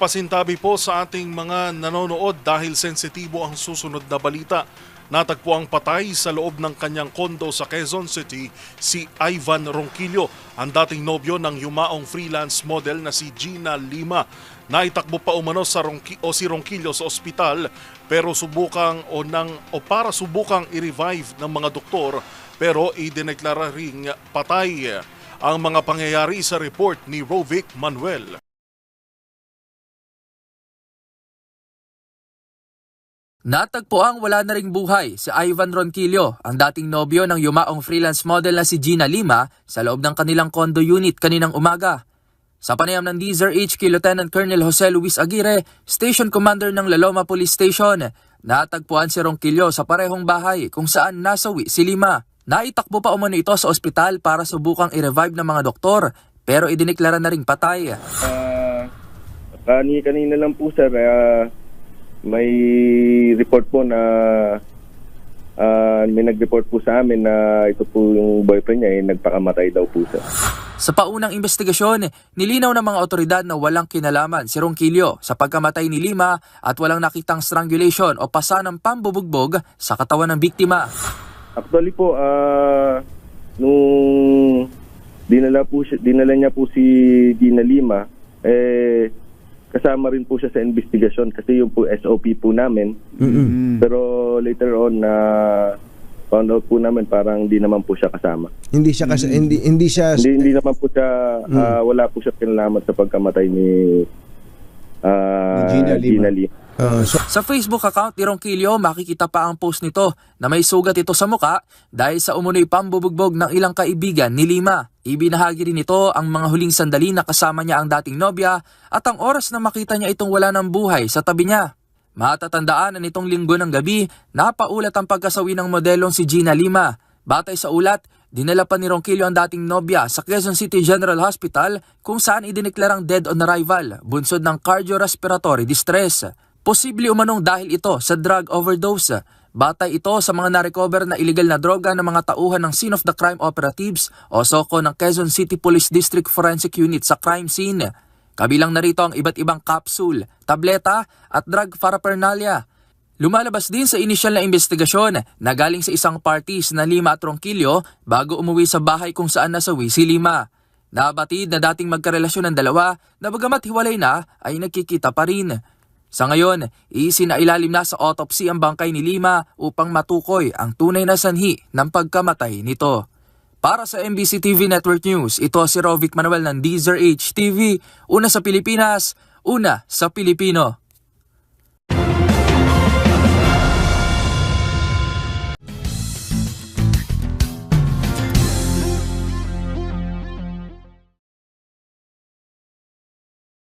Pasintabi po sa ating mga nanonood dahil sensitibo ang susunod na balita. Natagpo ang patay sa loob ng kanyang kondo sa Quezon City si Ivan Ronquillo, ang dating nobyo ng yumaong freelance model na si Gina Lima. Naitakbo pa umano sa Ronqui- o si Ronquillo sa ospital pero subukang o, nang, o para subukang i-revive ng mga doktor pero idineklara ring patay ang mga pangyayari sa report ni Rovic Manuel. Natagpo ang wala na ring buhay si Ivan Ronquillo, ang dating nobyo ng yumaong freelance model na si Gina Lima sa loob ng kanilang condo unit kaninang umaga. Sa panayam ng Deezer HQ Lieutenant Colonel Jose Luis Aguirre, Station Commander ng Laloma Police Station, natagpuan si Ronquillo sa parehong bahay kung saan nasawi si Lima. Naitakbo pa umano ito sa ospital para subukang i-revive ng mga doktor pero idineklara na ring patay. Kani kanina lang po sir, ah, may report po na ah, may nag-report po sa amin na ito po yung boyfriend niya eh, nagpakamatay daw po sir. Sa paunang investigasyon, nilinaw ng mga otoridad na walang kinalaman si Ronquillo sa pagkamatay ni Lima at walang nakitang strangulation o pasa ng pambubugbog sa katawan ng biktima. Actually po, ah, nung dinala po siya, dinala niya po si Gina Lima, eh kasama rin po siya sa investigasyon kasi yung po SOP po namin. Pero later on na found out po namin parang hindi naman po siya kasama. Hindi siya kasi hindi hindi siya Hindi hindi naman po siya ah, wala po siya kinalaman sa pagkamatay ni ah, Ni Gina Lima. Gina Lima. Ah, so Sa Facebook account ni Ronquillo, makikita pa ang post nito na may sugat ito sa muka dahil sa umunoy pambubugbog ng ilang kaibigan ni Lima. Ibinahagi rin ito ang mga huling sandali na kasama niya ang dating nobya at ang oras na makita niya itong wala ng buhay sa tabi niya. Matatandaan na nitong linggo ng gabi, napaulat ang pagkasawi ng modelong si Gina Lima. Batay sa ulat, dinala pa ni Ronquillo ang dating nobya sa Quezon City General Hospital kung saan idineklarang dead on arrival, bunsod ng cardiorespiratory distress. Posible umanong dahil ito sa drug overdose. Batay ito sa mga narecover na illegal na droga ng mga tauhan ng Scene of the Crime Operatives o SOCO ng Quezon City Police District Forensic Unit sa crime scene. Kabilang narito ang iba't ibang capsule, tableta at drug paraphernalia. Lumalabas din sa inisyal na investigasyon na galing sa isang parties na Lima at Ronquillo bago umuwi sa bahay kung saan nasawi si Lima. Nabatid na dating magkarelasyon ng dalawa na bagamat hiwalay na ay nagkikita pa rin. Sa ngayon, isinailalim na sa autopsy ang bangkay ni Lima upang matukoy ang tunay na sanhi ng pagkamatay nito. Para sa MBC TV Network News, ito si Rovic Manuel ng Deezer HTV, una sa Pilipinas, una sa Pilipino.